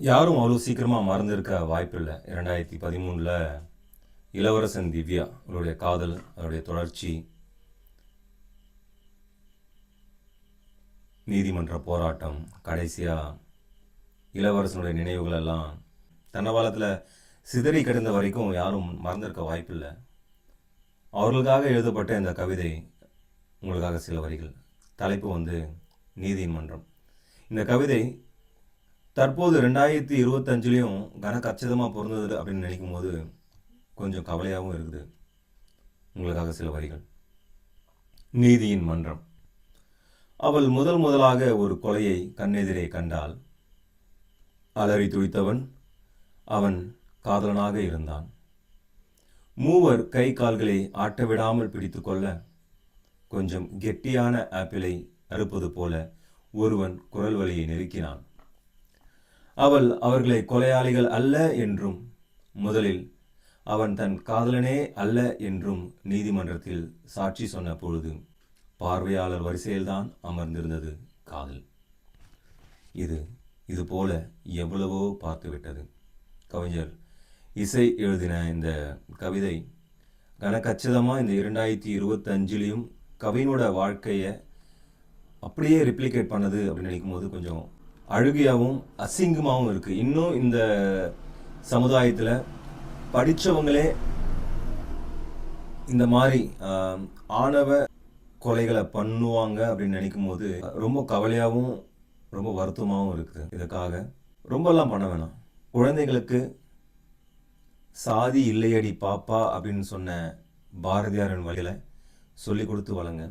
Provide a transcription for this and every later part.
யாரும் அவ்வளோ சீக்கிரமாக மறந்துருக்க வாய்ப்பில்லை. இரண்டாயிரத்தி பதிமூணில் இளவரசன் திவ்யா அவருடைய காதல் அவருடைய தொடர்ச்சி நீதிமன்ற போராட்டம் கடைசியாக இளவரசனுடைய நினைவுகளெல்லாம் தன்னவாளத்தில் சிதறி கிடந்த வரைக்கும் யாரும் மறந்திருக்க வாய்ப்பில்லை. அவர்களுக்காக எழுதப்பட்ட இந்த கவிதை உங்களுக்காக சில வரிகள். தலைப்பு வந்து நீதிமன்றம். இந்த கவிதை தற்போது ரெண்டாயிரத்தி இருபத்தஞ்சிலையும் கன கச்சிதமாக பிறந்தது அப்படின்னு நினைக்கும் போது கொஞ்சம் கவலையாகவும் இருக்குது. உங்களுக்காக சில வரிகள். நீதியின் மன்றம். அவள் முதல் முதலாக ஒரு கொலையை கண்ணெதிரே கண்டாள். அலறி துடித்தவன் அவன் காதலனாக இருந்தான். மூவர் கை கால்களை ஆட்ட விடாமல் பிடித்து கொள்ள கொஞ்சம் கெட்டியான ஆப்பிளை அறுப்பது போல ஒருவன் குரல் வழியை நெருக்கினான். அவள் அவர்களை கொலையாளிகள் அல்ல என்றும் முதலில் அவன் தன் காதலனே அல்ல என்றும் நீதிமன்றத்தில் சாட்சி சொன்ன பொழுது பார்வையாளர் வரிசையில்தான் அமர்ந்திருந்தது காதல். இது இது போல எவ்வளவோ பார்த்துவிட்டது. கவிஞர் இசை எழுதின இந்த கவிதை கனக்கச்சிதமாக இந்த இரண்டாயிரத்தி இருபத்தஞ்சிலையும் கவினோட வாழ்க்கையை அப்படியே ரிப்ளிகேட் பண்ணது அப்படின்னு நினைக்கும் போது கொஞ்சம் அழுகையாகவும் அசிங்கமாகவும் இருக்குது இன்னும் இந்த சமுதாயத்தில் படித்தவங்களே இந்த மாதிரி ஆணவ கொலைகளை பண்ணுவாங்க அப்படின்னு நினைக்கும் போது ரொம்ப கவலையாகவும் ரொம்ப வருத்தமாகவும் இருக்குது இதுக்காக ரொம்பலாம் பண்ண வேணாம். குழந்தைகளுக்கு சாதி இல்லையடி பாப்பா அப்படின்னு சொன்ன பாரதியாரின் வழியில் சொல்லி கொடுத்து வளங்க.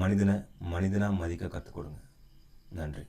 மனிதனை மனிதனாக மதிக்க கற்றுக் கொடுங்க. நன்றி.